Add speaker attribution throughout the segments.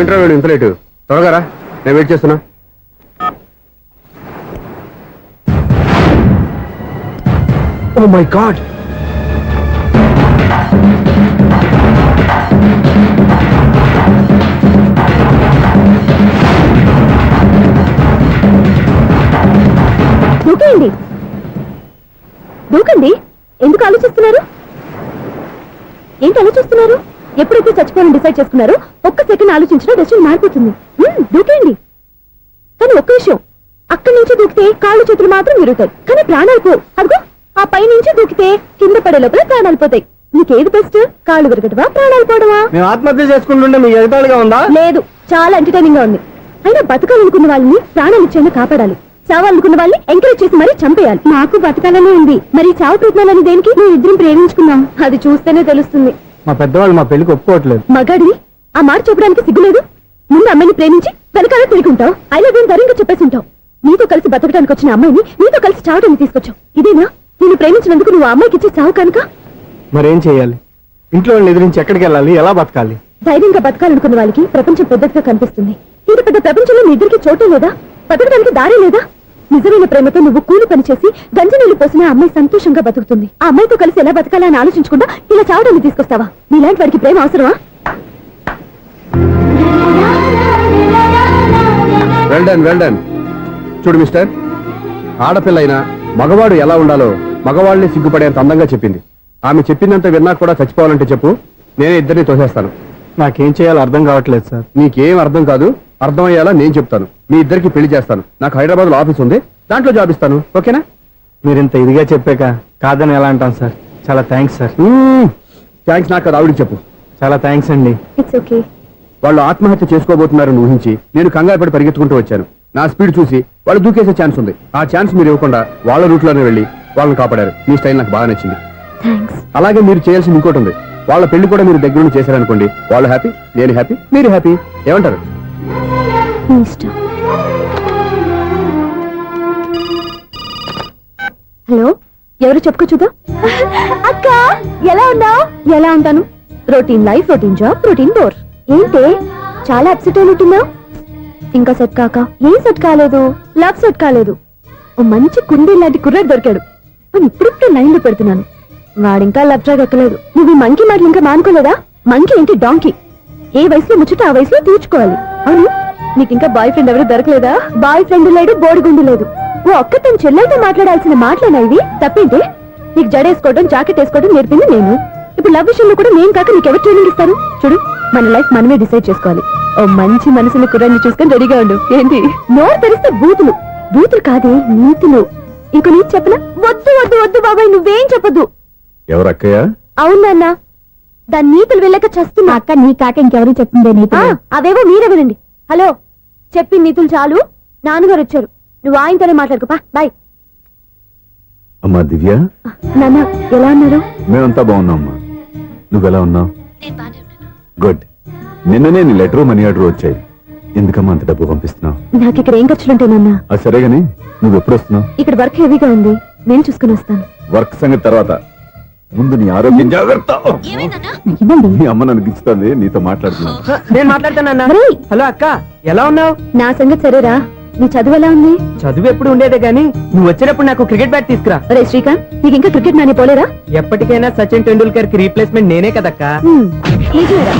Speaker 1: ఏంట్రా వీడు ఇంత లేటు? త్వరగా రా నేను వెయిట్ చేస్తున్నా. ఓ మై గాడ్
Speaker 2: దూకేయండి. దూకండి. ఎందుకు ఆలోచిస్తున్నారు? ఏంటి ఆలోచిస్తున్నారు? ఎప్పుడైతే చచ్చిపోవాలని డిసైడ్ చేసుకున్నారో ఒక్క సెకండ్ ఆలోచించినా డెసిషన్ మారిపోతుంది. దూకేయండి. కానీ ఒక్క విషయం అక్కడి నుంచి దూకితే కాళ్ళు చేతులు మాత్రం విరుగుతాయి. కానీ ప్రాణాలు పోవు అదిగో ఆ పై నుంచి దూకితే కింద పడే లోపల ప్రాణాలు పోతాయి. నీకేది బెస్ట్ కాళ్ళు విరగటమా ప్రాణాలు పోవడమా?
Speaker 1: మేము ఆత్మహత్య చేసుకుంటుంటే మీ ఎగతాళిగా ఉందా?
Speaker 2: లేదు చాలా ఎంటర్టైనింగ్గా ఉంది. అయినా బతకాలనుకున్న వాళ్ళని ప్రాణాలు ఇచ్చేందుకు కాపాడాలి. చావాలనుకున్న వాళ్ళని ఎంకరేజ్ చేసి మరీ చంపేయాలి. నాకు బతకాలనే ఉంది. మరి చావు ట్రీట్మెంట్ దేనికి? మేము ఇద్దరం ప్రేమించుకున్నాం. అది చూస్తేనే తెలుస్తుంది.
Speaker 1: మా పెద్దవాళ్ళు మా పెళ్ళికి ఒప్పుకోవట్లేదు.
Speaker 2: మగాడివి ఆ మాట చెప్పడానికి సిగ్గులేదు? ముందు అమ్మాయిని ప్రేమించి వెనకాల తిరుగుంటావు ఐ లవ్ ధైర్యంగా చెప్పేసి ఉంటావు. నీతో కలిసి బతకడానికి వచ్చిన అమ్మాయిని నీతో కలిసి చావడానికి తీసుకొచ్చావు. ఇదేనా? నేను ప్రేమించినందుకు నువ్వు అమ్మాయికి ఇచ్చే చావు కనుక
Speaker 1: మరేం చేయాలి? ఇంట్లో వాళ్ళని ఎదిరించి ఎక్కడికి వెళ్ళాలి? ఎలా బతకాలి?
Speaker 2: ధైర్యంగా బతకాలనుకున్న వాళ్ళకి ప్రపంచం పెద్దదిగా కనిపిస్తుంది. ఇంత పెద్ద ప్రపంచంలో మీ ఇద్దరికి చోటే లేదా? బతకడానికి దారి లేదా? నిజమైన ప్రేమతో నువ్వు కూలి పని చేసి గంజి నీళ్ళు పోసిన అమ్మాయి సంతోషంగా బతుకుతుంది. ఆ అమ్మాయితో కలిసి ఎలా బతకాలని ఆలోచించకుండా ఇలా చావడాన్ని తీసుకొస్తావా? నీలాంటి వాడికి ప్రేమ అవసరమా?
Speaker 1: చూడు మిస్టర్ ఆడపిల్ల అయినా మగవాడు ఎలా ఉండాలో మగవాళ్ళని సిగ్గుపడేంత అందంగా చెప్పింది. ఆమె చెప్పిందంత విన్నా కూడా చచ్చిపోవాలంటే చెప్పు నేనే ఇద్దరిని తోసేస్తాను.
Speaker 3: నాకేం చేయాలో అర్థం కావట్లేదు సార్.
Speaker 1: నీకేం అర్థం కాదు అర్థమయ్యేలా నేను చెప్తాను. మీ ఇద్దరికి పెళ్ళి చేస్తాను. నాకు హైదరాబాద్లో ఆఫీస్ ఉంది. దాంట్లో జాబ్ ఇస్తాను. ఓకేనా?
Speaker 3: మీరు ఇంత ఇదిగా చెప్పాక కాదని ఎలా అంటాం సార్? చాలా థ్యాంక్స్ సార్.
Speaker 1: థ్యాంక్స్ నాకు అది ఆవిడకి చెప్పు.
Speaker 3: చాలా థ్యాంక్స్ అండి.
Speaker 2: ఇట్స్ ఓకే
Speaker 1: వాళ్ళు ఆత్మహత్య చేసుకోబోతున్నారని ఊహించి నేను కంగారు పడి పరిగెత్తుకుంటూ వచ్చాను. నా స్పీడ్ చూసి వాళ్ళు దూకేసే ఛాన్స్ ఉంది. ఆ ఛాన్స్ మీరు ఇవ్వకుండా వాళ్ళ రూట్లోనే వెళ్ళి వాళ్ళని కాపాడారు. మీ స్టైల్ నాకు బాగా నచ్చింది. అలాగే మీరు చేయాల్సింది ఇంకోటి ఉంది. వాళ్ళ పెళ్ళి కూడా మీరు దగ్గర నుండి చేశారనుకోండి వాళ్ళు హ్యాపీ నేను హ్యాపీ మీరు హ్యాపీ ఏమంటారు?
Speaker 2: మీ ఇష్టం. హలో ఎవరు చెప్పుకో చూద్దాం. అక్క ఎలా ఉన్నావు? ఎలా ఉంటాను? Routine life routine job routine door ఏంటి చాలా అప్సెట్ అయినట్టున్నావు? ఇంకా సెట్ కాక? ఏం సెట్ కాలేదు? లవ్ సెట్ కాలేదు. ఓ మంచి కుండీ లాంటి కుర్రాడు దొరికాడు. అని ఇప్పుడిప్పుడు లైన్లో పెడుతున్నాను. వాడింకా లవ్ ట్రాక్ ఎక్కలేదు. నువ్వు మంకి మంకీ మాటలు ఇంకా మానుకోలేదా? మంకీ ఏంటి డాంకీ? ఏ వయసులో ముచ్చట ఆ వయసులో తీర్చుకోవాలి. అవును? నీకు ఇంకా బాయ్ ఫ్రెండ్ ఎవరు దొరకలేదా? బాయ్ ఫ్రెండ్ లేడు బోడిగుండు లేదు. ఓ ఒక్క తన చెల్లెలతో మాట్లాడాల్సిన మాటలేనా ఇవి? తప్పేంటి? నీకు జడేసుకోవడం జాకెట్ వేసుకోవడం నేర్పింది నేను. ఇప్పుడు లవ్ విషయంలో కూడా నేను కాక నీకెవరు ట్రైనింగ్ ఇస్తారు? చూడు మన లైఫ్ మనమే డిసైడ్ చేసుకోవాలి. ఓ మంచి మనసుని కుర్రాన్ని చూసుకొని రెడీగా ఉండు. ఏంటి? నోరు తెరిస్తే బూతులు. బూతులు కాదే నీతులు. ఇంకో నీతి చెప్పనా? వద్దు వద్దు వద్దు బాబాయ్ నువ్వేం చెప్పొద్దు.
Speaker 1: ఎవరు అక్కయ్య?
Speaker 2: అవునన్న దాని నీతులు వెళ్ళక చస్తున్నా. అక్క నీ కాక ఇంకెవరు చెప్తుందే నీతులు? అవేవో మీరే వినండి. హలో చెప్పి నీతులు చాలు. నాన్నగారు వచ్చారు. నువ్వు ఆయనతోనే మాట్లాడుకోపా బాయ్.
Speaker 4: అమ్మా దివ్య.
Speaker 2: నాన్న ఎలా ఉన్నారు?
Speaker 4: మేమంతా బాగున్నాం అమ్మా. నువ్వెలా ఉన్నావు? గుడ్. నిన్ననే నీ లెటర్ మనీ ఆర్డర్ వచ్చాయి. ఎందుకమ్మా అంత డబ్బు పంపిస్తున్నావు?
Speaker 2: నాకు ఇక్కడ ఏం ఖర్చులుంటాయి నాన్న?
Speaker 4: అది సరే గానీ నువ్వు ఎప్పుడు వస్తున్నావు?
Speaker 2: ఇక్కడ వర్క్ హెవీగా ఉంది. నేను చూసుకుని వస్తాను.
Speaker 4: వర్క్ సంగతి తర్వాత. ముందు నీ ఆరోగ్యం జాగ్రత్త? మీ అమ్మ నన్ను గిచ్చుతుంది నీతో మాట్లాడుతున్నాను.
Speaker 3: నేను మాట్లాడుతానన్నా
Speaker 2: అరే
Speaker 3: హలో అక్క ఎలా ఉన్నావు?
Speaker 2: నా సంగతి సరేరా. నీ చదువు ఎలా ఉంది?
Speaker 3: చదువు ఎప్పుడు ఉండేదే గానీ నువ్వు వచ్చినప్పుడు నాకు క్రికెట్ బ్యాట్ తీసుకురా.
Speaker 2: రే శ్రీకాంత్ నీకు ఇంకా క్రికెట్ నాని పోలేరా
Speaker 3: ఎప్పటికైనా సచిన్ టెండూల్కర్కి రీప్లేస్మెంట్ నేనే కదక్క.
Speaker 2: నిజమేరా.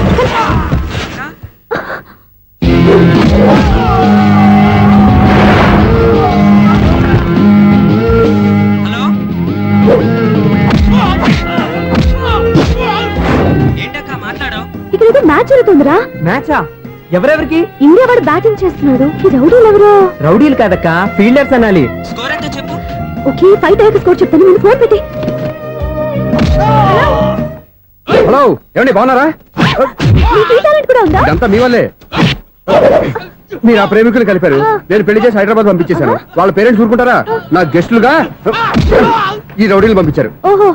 Speaker 2: ఏదో మ్యాచ్ జరుగుతుందిరా.
Speaker 3: మ్యాచా ఎవరెవరికి?
Speaker 2: ఇండియా వాడు బ్యాటింగ్ చేస్తున్నాడు. ఈ రౌడీలు ఎవరో?
Speaker 3: రౌడీలు కాదక్క ఫీల్డర్స్ అనాలి.
Speaker 5: స్కోర్ ఎంతో చెప్పు?
Speaker 2: ఓకే ఫైట్ అయ్యాక స్కోర్ చెప్తాను. నేను ఫోన్ పెట్టి.
Speaker 1: హలో ఏమండి బాగున్నారా?
Speaker 2: నీకు ఈ టాలెంట్ కూడా ఉందా?
Speaker 1: ఇదంతా మీ వల్లే. మీరు ఆ ప్రేమికులు కలిపారు. నేను పెళ్ళి చేసి హైదరాబాద్ పంపించేశాను. వాళ్ళ పేరెంట్స్ ఊరుకుంటారా? నా గెస్టులుగా ఈ రౌడీలు పంపించారు.
Speaker 2: ఓహో.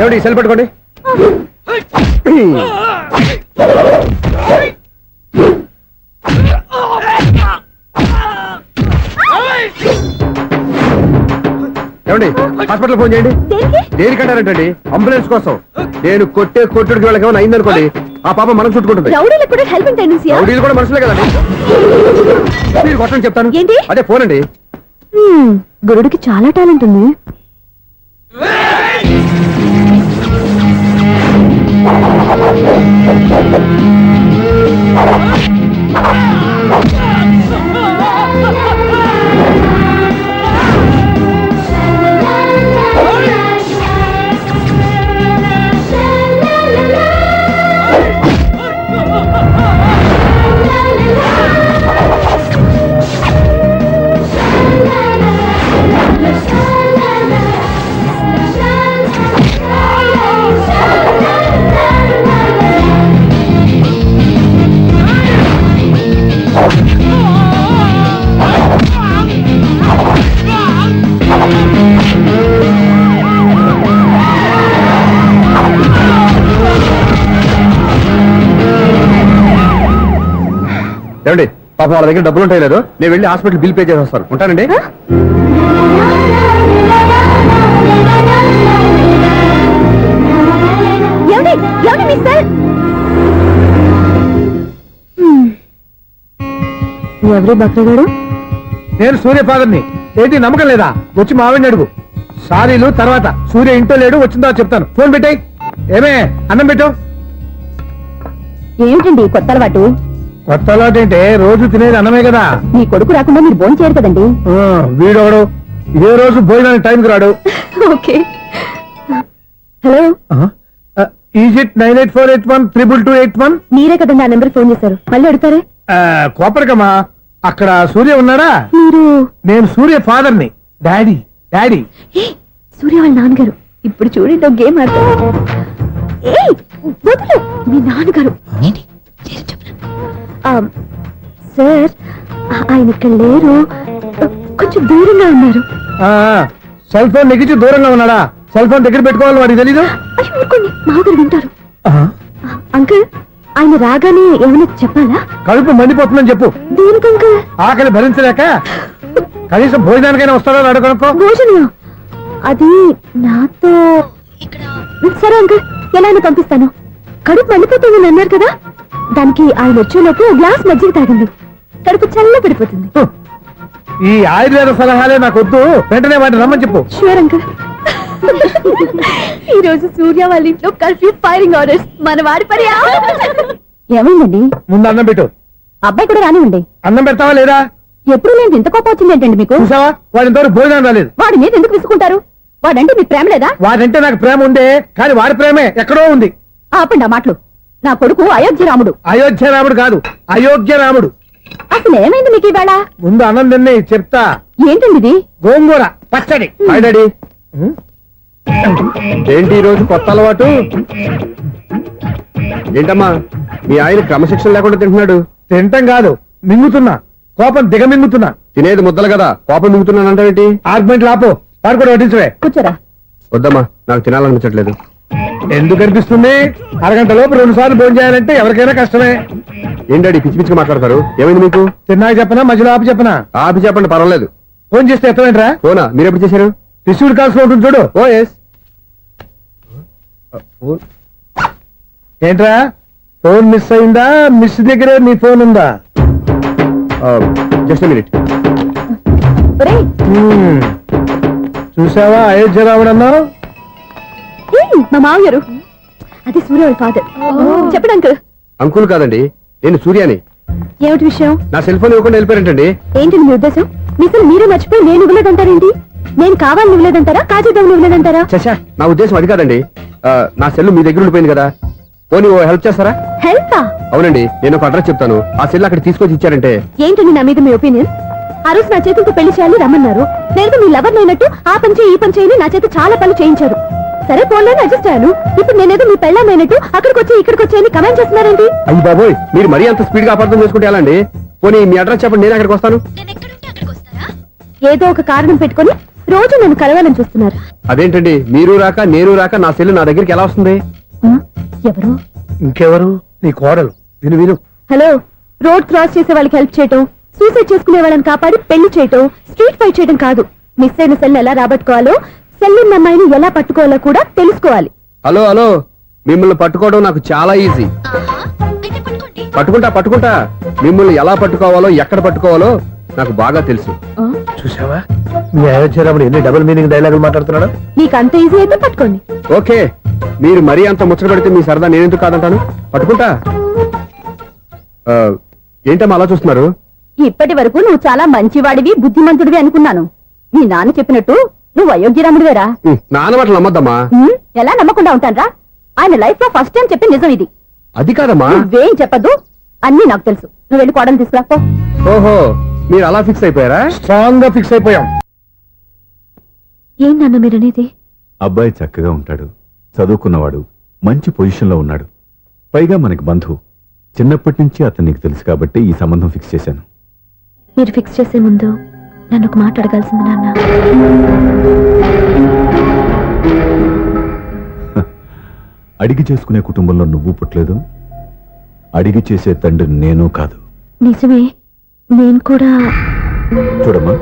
Speaker 1: ఏమండి సెల్ పట్టుకోండి. ఏమండి హాస్పిటల్ ఫోన్ చేయండి.
Speaker 2: దేనికి?
Speaker 1: దేనికంటారంటండి అంబులెన్స్ కోసం. నేను కొట్టే కొట్టుడికి వాళ్ళకి ఏమైనా అయిందనుకోండి ఆ పాప మనం చుట్టుకుంటుంది.
Speaker 2: రౌడీలకు కూడా హెల్పింగ్ టెండెన్సీ
Speaker 1: రౌడీలు కూడా మనుషులే కదండి. మీరు కొట్టండి చెప్తాను.
Speaker 2: ఏంటి?
Speaker 1: అదే ఫోన్ అండి.
Speaker 2: గురుడికి చాలా టాలెంట్ ఉంది.
Speaker 1: ఏమండి పాప వాళ్ళ దగ్గర డబ్బులు ఉంటాయి లేదు. నేను వెళ్ళి హాస్పిటల్ బిల్ పే చేసి వస్తాను. ఉంటానండి?
Speaker 2: మీ ఎవరి బక్రగాడు
Speaker 3: నేను సూర్య ఫాదర్ని. ఏంటి నమ్మకం లేదా? వచ్చి మావిని అడుగు. సారీలు తర్వాత సూర్య ఇంట్లో లేడు వచ్చిందో చెప్తాను. ఫోన్ పెట్టాయి. ఏమే అన్నం పెట్టు.
Speaker 2: ఏమిటండి కొత్త అలవాటు?
Speaker 3: కొత్త అలవాటు ఏంటే రోజు తినేది అన్నమే కదా.
Speaker 2: మీ కొడుకు రాకుండా మీరు భోజనం చేయరు కదండి.
Speaker 3: వీడొకడు ఇదే రోజు భోజనానికి టైంకి రాడు.
Speaker 2: Okay. Hello?
Speaker 3: Is it nine eight four eight one triple two eight one
Speaker 2: మీరే కదండి ఆ నెంబర్ ఫోన్ చేశారు. మళ్ళీ అడుగుతారే?
Speaker 3: కోపరికమ్మా అక్కడ సూర్య ఉన్నాడా?
Speaker 2: మీరు?
Speaker 3: నేను సూర్య ఫాదర్ని. Daddy daddy.
Speaker 2: ఏ, సూర్య వాళ్ళ నాన్నగారు. ఇప్పుడు చూడండి గేమ్ ఆడతారు. మీ నాన్నగారు. సార్ ఆయన ఇక్కడ లేరు. కొంచెం దూరంగా ఉన్నారు.
Speaker 3: సెల్ ఫోన్ నెగించి దూరంగా ఉన్నాడా? సెల్ ఫోన్ దగ్గర పెట్టుకోవాలి వాడికి తెలీదు?
Speaker 2: మామగారు వింటారు. అంకుల్ ఆయన రాగానే ఏమైనా చెప్పాలా?
Speaker 3: కడుపు మండిపోతుందని చెప్పు.
Speaker 2: దేనికి అంకుల్?
Speaker 3: ఆకలి భరించలేక కనీసం భోజనానికైనా వస్తాడో రాడో కనుక్కో
Speaker 2: భోజనం అది నాతో సరే అంకుల్ ఎలా పంపిస్తాను. కడుపు మండిపోతుందని అన్నారు కదా? దానికి ఆయన వచ్చేలోపు గ్లాస్ మజ్జిగ తాగింది. కడుపు చల్ల పడిపోతుంది.
Speaker 3: ఈ ఆయుర్వేద సలహాలే నాకు వద్దు వెంటనే వాటిని రమ్మని చెప్పు.
Speaker 2: షూర్ అంకుల్ ఈ రోజు సూర్య వాళ్ళ ఇంట్లో కర్ఫ్యూ ఫైరింగ్ ఆర్డర్స్ మన వాడి పని ఏమైందండి?
Speaker 3: ముందు అన్నం పెట్టు.
Speaker 2: అబ్బాయి కూడా రానివ్వండి.
Speaker 3: అన్నం పెడతావా లేదా?
Speaker 2: ఎప్పుడు నేను ఇంత కోపం వచ్చింది ఏంటండి మీకు?
Speaker 3: చూసావా? వాడి ఇంతవరకు భోజనం రాలేదు.
Speaker 2: వాడి మీద ఎందుకు విసుకుంటారు? వాడంటే మీకు ప్రేమ లేదా?
Speaker 3: వాడంటే నాకు ప్రేమ ఉండే కానీ వాడి ప్రేమే ఎక్కడో ఉంది.
Speaker 2: ఆపండి ఆ మాటలు. నా కొడుకు అయోధ్య రాముడు
Speaker 3: అయోధ్య రాముడు కాదు అయోగ్య రాముడు
Speaker 2: అసలు ఏమైంది మీకు ఈవేళ
Speaker 3: ముందు అన్నం చెప్తా.
Speaker 2: ఏంటండి ఇది?
Speaker 3: గోంగూర పచ్చడి.
Speaker 1: డాడీ? ఏంటి ఈ రోజు కొత్త అలవాటు? ఏంటమ్మా మీ ఆయన క్రమశిక్షణ లేకుండా తింటున్నాడు?
Speaker 3: తింటం కాదు మింగుతున్నా. కోపం దిగమింగుతున్నా.
Speaker 1: తినేది ముద్దలు కదా కోపం మిగుతున్నాను అంటే
Speaker 3: ఆర్గ్మెంట్ లాపో వాడు కూడా వడ్డించవే.
Speaker 2: కూర్చోరా.
Speaker 1: వద్దమ్మా నాకు తినాలనిపించట్లేదు.
Speaker 3: ఎందుకు అనిపిస్తుంది? అరగంట లోపు రెండు సార్లు భోజనం చేయాలంటే ఎవరికైనా కష్టమే.
Speaker 1: ఏం డాడీ పిచ్చి పిచ్చిగా మాట్లాడతారు? ఏమైంది మీకు?
Speaker 3: తిన్నాక చెప్పనా మధ్యలో ఆపి చెప్పనా?
Speaker 1: ఆపి చెప్పండి పర్వాలేదు.
Speaker 3: ఫోన్ చేస్తే ఎత్తమేంట్రా
Speaker 1: ఫోనా? మీరు ఎప్పుడు చేశారు?
Speaker 3: రిసీవ్డ్ కాల్స్లో ఉంటుంది చూడు.
Speaker 1: ఓ ఎస్
Speaker 3: ఏంట్రా? ఫోన్ మిస్ అయిందా? మిస్ దగ్గరే నీ ఫోన్ ఉందా?
Speaker 1: Just minute.
Speaker 3: చూసావా అయోధ్య రాముడు అన్నావు
Speaker 2: ఏయ్, మా మామయ్యారు అది సూర్య వాళ్ళ ఫాదర్ చెప్పండి అంకుల్
Speaker 1: అంకుల్ కాదండి నేను సూర్యాని.
Speaker 2: ఏమిటి విషయం?
Speaker 1: నా సెల్ ఫోన్ ఇవ్వకుండా వెళ్ళిపోయారంటండి.
Speaker 2: ఏంటండి మీ ఉద్దేశం? మిసలు మీరే మర్చిపోయి నేను ఇవ్వలేదంటారేంటి? నేను కావాలని ఇవ్వలేదంటారా? కాజేద్దామని ఇవ్వలేదంటారా?
Speaker 1: చచ్చా నా ఉద్దేశం అది కాదండి. ఆ, నా సెల్ మీ దగ్గర ఉండిపోయింది కదా. పోనీ ఓ హెల్ప్ చేస్తారా?
Speaker 2: హెల్పా?
Speaker 1: అవునండి నేను ఒక అడ్రస్ చెప్తాను. ఆ సెల్ అక్కడ తీసుకొచ్చి ఇచ్చారంటే.
Speaker 2: ఏంటండి నా మీద మీ ఒపీనియన్? ఆ రోజు నా చేతులతో పెళ్ళి చేయాలి రమ్మన్నారు. నేను మీ లవర్ అయినట్టు ఆ పని చేయి ఈ పని చేయని నా చేత చాలా పనులు చేయించారు. సరే ఫోన్లో అడ్జస్ట్ అయ్యాను. ఇప్పుడు నేనేదో మీ పెళ్ళామైనట్టు అక్కడికి వచ్చి ఇక్కడికి వచ్చి అని కమెంట్ చేస్తున్నారేంటి?
Speaker 1: అయ్యి బాబోయ్ మీరు మరీ అంత స్పీడ్గా అపార్థం చేసుకుంటే ఎలా అండి పోనీ మీ అడ్రస్ చెప్పండి నేను అక్కడికి వస్తాను.
Speaker 2: ఏదో ఒక కారణం పెట్టుకొని రోజు నన్ను కలవాలని చూస్తున్నారు.
Speaker 1: అదేంటండి మీరు రాక నేను రాక నా సెల్ నా దగ్గరికి ఎలా వస్తుంది?
Speaker 2: ఎవరు?
Speaker 3: ఇంకెవరు? నీ కోడలు. విను విను.
Speaker 2: హలో రోడ్ క్రాస్ చేసే వాళ్ళకి హెల్ప్ చేయటం సూసైడ్ చేసుకునే వాళ్ళని కాపాడి పెళ్ళి చేయటం స్ట్రీట్ ఫైట్ చేయడం కాదు. మిస్ అయిన సెల్ ఎలా రాబట్టుకోవాలో సెల్ ఉన్న అమ్మాయిని ఎలా పట్టుకోవాలో కూడా తెలుసుకోవాలి.
Speaker 1: Hello hello. మిమ్మల్ని పట్టుకోవడం నాకు చాలా ఈజీ. పట్టుకుంటా పట్టుకుంటా. మిమ్మల్ని ఎలా పట్టుకోవాలో ఎక్కడ పట్టుకోవాలో నాకు బాగా తెలుసు?
Speaker 3: చూసావా మీ వచ్చేటప్పుడు ఎన్ని డబుల్ మీనింగ్ డైలాగులు మాట్లాడుతున్నాడు?
Speaker 2: మీకు అంత ఈజీ అయితే పట్టుకోండి.
Speaker 1: ఓకే. మీరు మరీ అంత ముచ్చట పెడితే మీ సరదా నేనెందుకు కాదంటాను? పట్టుకుంటా. ఆ, ఏంటమ్మా అలా చూస్తున్నారు?
Speaker 2: ఇప్పటి వరకు నువ్వు చాలా మంచివాడివి బుద్ధిమంతుడివి అనుకున్నాను. మీ నాన్న చెప్పినట్టు నువ్వు అయోగ్యరాముడివేరా
Speaker 1: మాటలు నమ్మద్దమ్మా.
Speaker 2: ఎలా నమ్మకుండా ఉంటానరా? ఆయన లైఫ్లో ఫస్ట్ టైం చెప్పిన నిజం ఇది.
Speaker 1: అది కాదమ్మా.
Speaker 2: నువ్వేం చెప్పదు అన్ని నాకు తెలుసు. నువ్వు వెళ్ళి కోడలు తీసుకురా పో.
Speaker 1: ఓహో మీరు అలా ఫిక్స్ అయిపోయారా?
Speaker 3: స్ట్రాంగ్గా ఫిక్స్ అయిపోయాం.
Speaker 2: ఏం నాన్న మీరనేది?
Speaker 4: అబ్బాయి చక్కగా ఉంటాడు. చదువుకున్నవాడు. మంచి పొజిషన్లో ఉన్నాడు. పైగా మనకి బంధువు. చిన్నప్పటి నుంచి అతను నీకు తెలుసు కాబట్టి ఈ సంబంధం ఫిక్స్ చేశాను.
Speaker 2: మీరు ఫిక్స్ చేసే ముందు నన్ను ఒక మాట అడగాల్సింది నాన్న.
Speaker 4: అడిగి చేసుకునే కుటుంబంలో నువ్వు పుట్టలేదు. అడిగి చేసే తండ్రి నేను కాదు.
Speaker 2: నిజమే నేను కూడా
Speaker 4: చూడమ్మా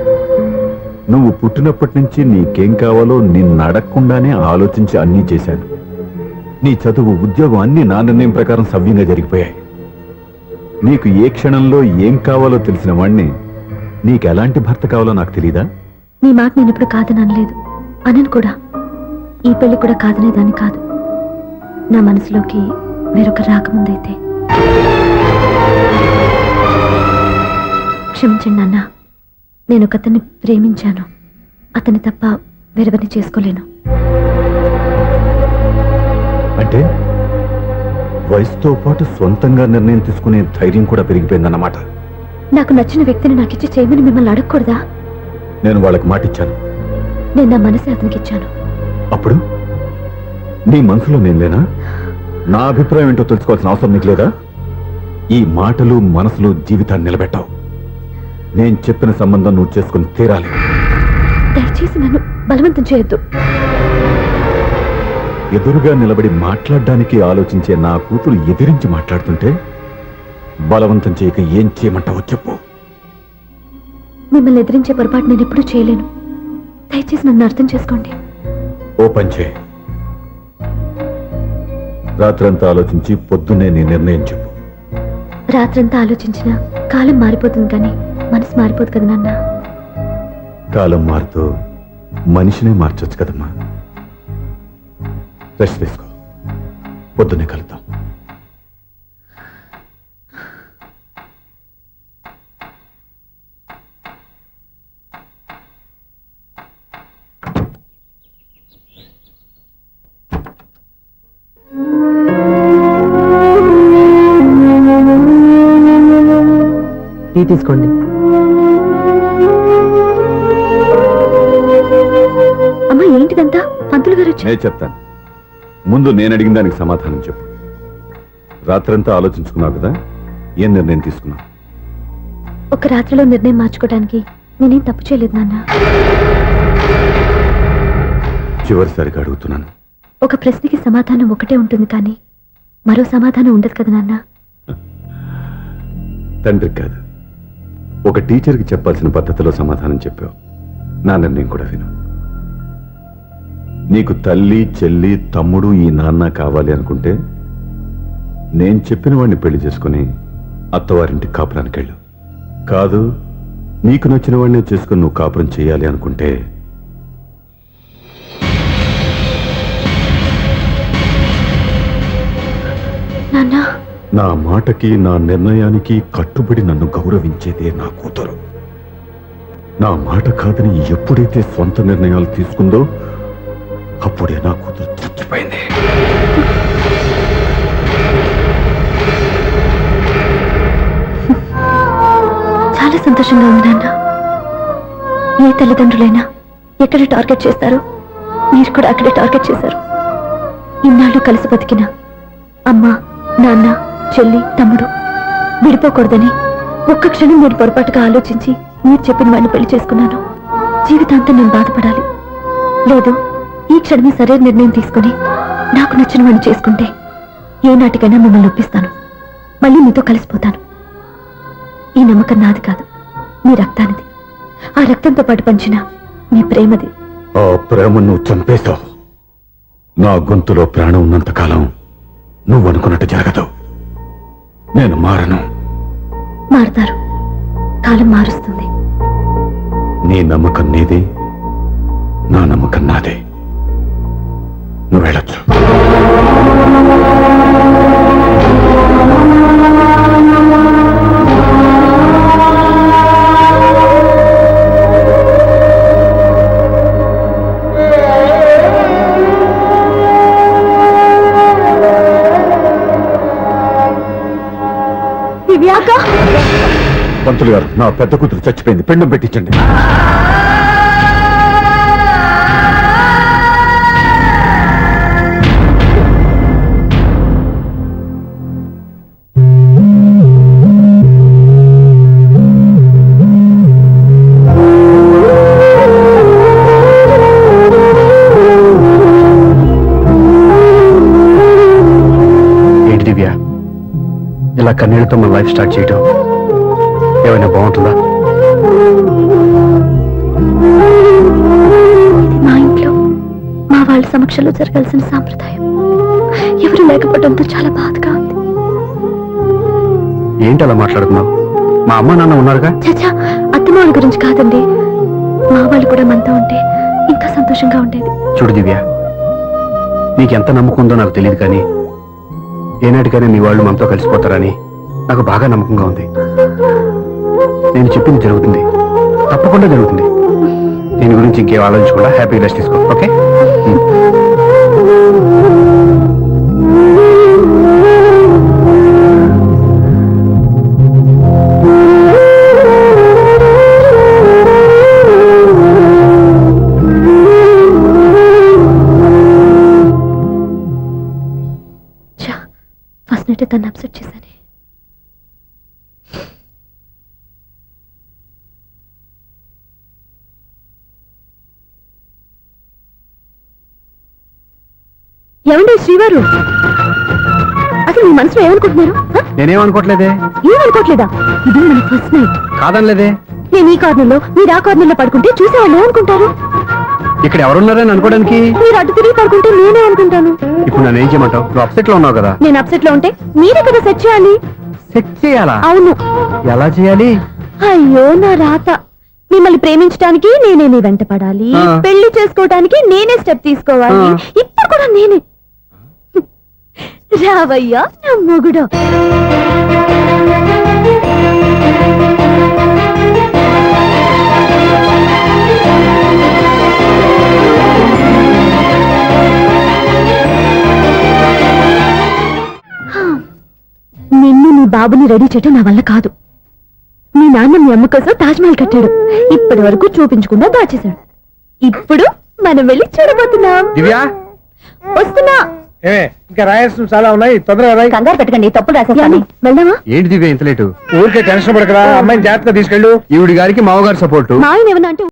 Speaker 4: నువ్వు పుట్టినప్పటి నుంచి నీకేం కావాలో నిన్ను అడగకుండానే ఆలోచించి అన్నీ చేశాను. నీ చదువు ఉద్యోగం అన్ని నా నిర్ణయం ప్రకారం సవ్యంగా జరిగిపోయాయి. నీకు ఏ క్షణంలో ఏం కావాలో తెలిసిన వాణ్ణి నీకు ఎలాంటి భర్త కావాలో నాకు తెలీదా?
Speaker 2: నీ మాట నేను ఇప్పుడు కాదని అనలేదు అనను కూడా. ఈ పెళ్ళి కూడా కాదనేదాన్ని కాదు. నా మనసులోకి వేరొక రాకముందైతే క్షమించండి నాన్న నేను ఒక అతన్ని ప్రేమించాను. అతన్ని తప్ప వేరెవరిని చేసుకోలేను.
Speaker 4: అంటే వయసుతో పాటు సొంతంగా నిర్ణయం తీసుకునే ధైర్యం కూడా పెరిగిపోయిందన్నమాట.
Speaker 2: నాకు నచ్చిన వ్యక్తిని నాకిచ్చి చేయమని మిమ్మల్ని అడగకూడదా?
Speaker 4: నేను వాళ్ళకి మాటిచ్చాను.
Speaker 2: నేను నా మనసే అతనికి ఇచ్చాను.
Speaker 4: అప్పుడు? నీ మనసులో నేను లేనా? నా అభిప్రాయం ఏంటో తెలుసుకోవాల్సిన అవసరం నీకు లేదా? ఈ మాటలు మనసులు జీవితాన్ని నిలబెట్టావు. నేను చెప్పిన సంబంధం నువ్వు చేసుకుని తీరాలి.
Speaker 2: దయచేసి నన్ను బలవంతం చేయొద్దు.
Speaker 4: ఎదురుగా నిలబడి మాట్లాడడానికి ఆలోచించే నా కూతురు ఎదిరించి మాట్లాడుతుంటే బలవంతం చేయక ఏం చేయమంటావో చెప్పు.
Speaker 2: మిమ్మల్ని ఎదిరించే పొరపాటు నేను ఎప్పుడూ చేయలేను. దయచేసి నన్ను అర్థం చేసుకోండి.
Speaker 4: ఓ పంచే. రాత్రంతా ఆలోచించి పొద్దున్నే నీ నిర్ణయం చెప్పు.
Speaker 2: రాత్రంతా ఆలోచించిన కాలం మారిపోతుంది కానీ మనసు మారిపోదు కదా నాన్న.
Speaker 4: కాలం మారుతూ మనిషినే మార్చొచ్చు కదమ్మా. రెస్ట్ తీసుకో. పొద్దున్నే కలుద్దాం.
Speaker 6: టీ తీసుకోండి.
Speaker 2: అమ్మా ఏంటిదంతా? పంతులు గారు వచ్చి
Speaker 4: నేను చెప్తాను. ముందు నేను అడిగిన దానికి సమాధానం చెప్పు. రాత్రంతా ఆలోచించుకున్నావు కదా? ఏం నిర్ణయం తీసుకున్నావు?
Speaker 2: ఒక రాత్రిలో నిర్ణయం మార్చుకోవడానికి నేనేం తప్పు చేయలేదు నాన్న.
Speaker 4: చివరిసారిగా అడుగుతున్నాను.
Speaker 2: ఒక ప్రశ్నకి సమాధానం ఒకటే ఉంటుంది కానీ మరో సమాధానం ఉండదు కదా నాన్న.
Speaker 4: తండ్రికి కాదు. ఒక టీచర్కి చెప్పాల్సిన పద్ధతిలో సమాధానం చెప్పావు. నా నిర్ణయం కూడా విను. నీకు తల్లి చెల్లి తమ్ముడు ఈ నాన్న కావాలి అనుకుంటే నేను చెప్పిన వాడిని పెళ్ళి చేసుకుని అత్తవారింటి కాపురానికి వెళ్ళు. కాదు నీకు నచ్చిన వాడినే చేసుకుని నువ్వు కాపురం చేయాలి అనుకుంటే
Speaker 2: నాన్న.
Speaker 4: నా మాటకి నా నిర్ణయానికి కట్టుబడి నన్ను గౌరవించేదే నా కూతురు. నా మాట కాదని ఎప్పుడైతే సొంత నిర్ణయాలు తీసుకుందో అప్పుడే నా కూతురు చచ్చిపోయింది
Speaker 2: చాలా సంతోషంగా ఉంది నాన్న. ఏ తల్లిదండ్రులైనా ఎక్కడ టార్గెట్ చేస్తారు మీరు కూడా అక్కడే టార్గెట్ చేశారు. ఇన్నాళ్ళు కలిసి బతికిన అమ్మ నాన్న చెల్లి తమ్ముడు విడిపోకూడదని ఒక్క క్షణం నేను పొరపాటుగా ఆలోచించి మీరు చెప్పిన వాడిని పెళ్ళి చేసుకున్నాను. జీవితాంతం నేను బాధపడాలి. లేదు ఈ క్షణమే సరైన నిర్ణయం తీసుకుని నాకు నచ్చిన వాడిని చేసుకుంటే ఏ నాటికైనా మిమ్మల్ని ఒప్పిస్తాను. మళ్ళీ మీతో కలిసిపోతాను. ఈ నమ్మకం నాది కాదు మీ రక్తానిది. ఆ రక్తంతో పాటు పంచిన మీ ప్రేమది.
Speaker 4: ఆ ప్రేమను చంపేశావు. నా గొంతులో ప్రాణం ఉన్నంత కాలం నువ్వు అనుకున్నట్టు జరగదు. నేను మారను.
Speaker 2: మారుతారు. కాలం మారుస్తుంది.
Speaker 4: నీ నమ్మకం నీది నా నమ్మకం నాదే. నువ్వు వెళ్ళొచ్చు. పంతులు గారు నా పెద్ద కూతురు చచ్చిపోయింది. పెండం పెట్టించండి.
Speaker 1: కన్నీళ్ళతో మన లైఫ్ స్టార్ట్ చేయటం ఏమైనా బాగుంటుందా?
Speaker 2: మా ఇంట్లో మా వాళ్ళ సమక్షంలో జరగాల్సిన సాంప్రదాయం ఎవరు లేకపోవడంతో చాలా బాధగా ఉంది.
Speaker 1: ఏంటి అలా మాట్లాడుతున్నావు? మా అమ్మ నాన్న ఉన్నారుగా?
Speaker 2: చచ్చా అత్తమాల గురించి కాదండి. మా వాళ్ళు కూడా మనతో ఉంటే ఇంకా సంతోషంగా ఉండేది.
Speaker 1: చూడు దివ్య నీకెంత నమ్మకం ఉందో నాకు తెలియదు కానీ ఏనాటికైనా మీ వాళ్ళు మనతో కలిసిపోతారని నాకు బాగా నమ్మకంగా ఉంది. నేను చెప్పింది జరుగుతుంది. తప్పకుండా జరుగుతుంది. దీని గురించి ఇంకేం ఆలోచించకుండా హ్యాపీ రెస్ట్ తీసుకో ఓకే?
Speaker 2: చా ఫస్ట్ నైట్ తను అప్సెట్ చేశాను ఏమండి శ్రీవారు? అసలు మీ మనసులో ఏమనుకుంటున్నారు? హ?
Speaker 1: నేనేమనుకోవట్లేదే
Speaker 2: ఏమనుకోవట్లేదా ఇది మన ఫస్ట్ నైట్
Speaker 1: కాదనలేదే.
Speaker 2: నేను ఈ కార్నర్లో మీరు ఆ కార్నర్లో పడుకుంటే చూసేవాళ్ళు ఏమనుకుంటారు?
Speaker 1: ఇక్కడ ఎవరున్నారని అనుకోవడానికి?
Speaker 2: మీరు అటు తిరిగి పడుకుంటే నేనే అనుకుంటాను.
Speaker 1: ఇప్పుడు నన్ను ఏం చేయమంటావు? నువ్వు అప్సెట్లో ఉన్నావు కదా.
Speaker 2: నేను అప్సెట్లో ఉంటే మీరే కదా సెట్ చేయాలి.
Speaker 1: సెట్ చేయాలా?
Speaker 2: అవును.
Speaker 1: ఎలా చేయాలి?
Speaker 2: అయ్యో నా రాత. మిమ్మల్ని ప్రేమించడానికి నేనే మీ వెంట పడాలి.
Speaker 1: ఆ.
Speaker 2: పెళ్ళి చేసుకోవడానికి నేనే స్టెప్ తీసుకోవాలి.
Speaker 1: ఆ.
Speaker 2: ఇప్పుడు కూడా నేనే. రావయ్యా నా మొగుడు. నిన్ను నీ బాబుని రెడీ చేయటం నా వల్ల కాదు. మీ నాన్న మీ అమ్మ కోసం తాజ్ మహల్ కట్టాడు. ఇప్పటి వరకు చూపించకుండా దాచేశాడు. ఇప్పుడు మనం వెళ్ళి చూడబోతున్నాం.
Speaker 1: దివ్య?
Speaker 2: వస్తున్నా.
Speaker 3: ఏమే ఇంకా రాయాల్సిన చాలా ఉన్నాయి. తొందరగా రాయి.
Speaker 2: కంగారు పెట్టకండి తప్పుడు రాసేస్తాను. వెళ్దామా?
Speaker 1: ఏంటి దివ్య ఇంత లేటు?
Speaker 3: ఊరికే టెన్షన్ పడకరా అమ్మాయిని జాగ్రత్తగా తీసుకెళ్ళు.
Speaker 1: ఈవిడి గారికి మామగారు సపోర్టు.
Speaker 2: మా ఆయన ఏమన్నా అంటే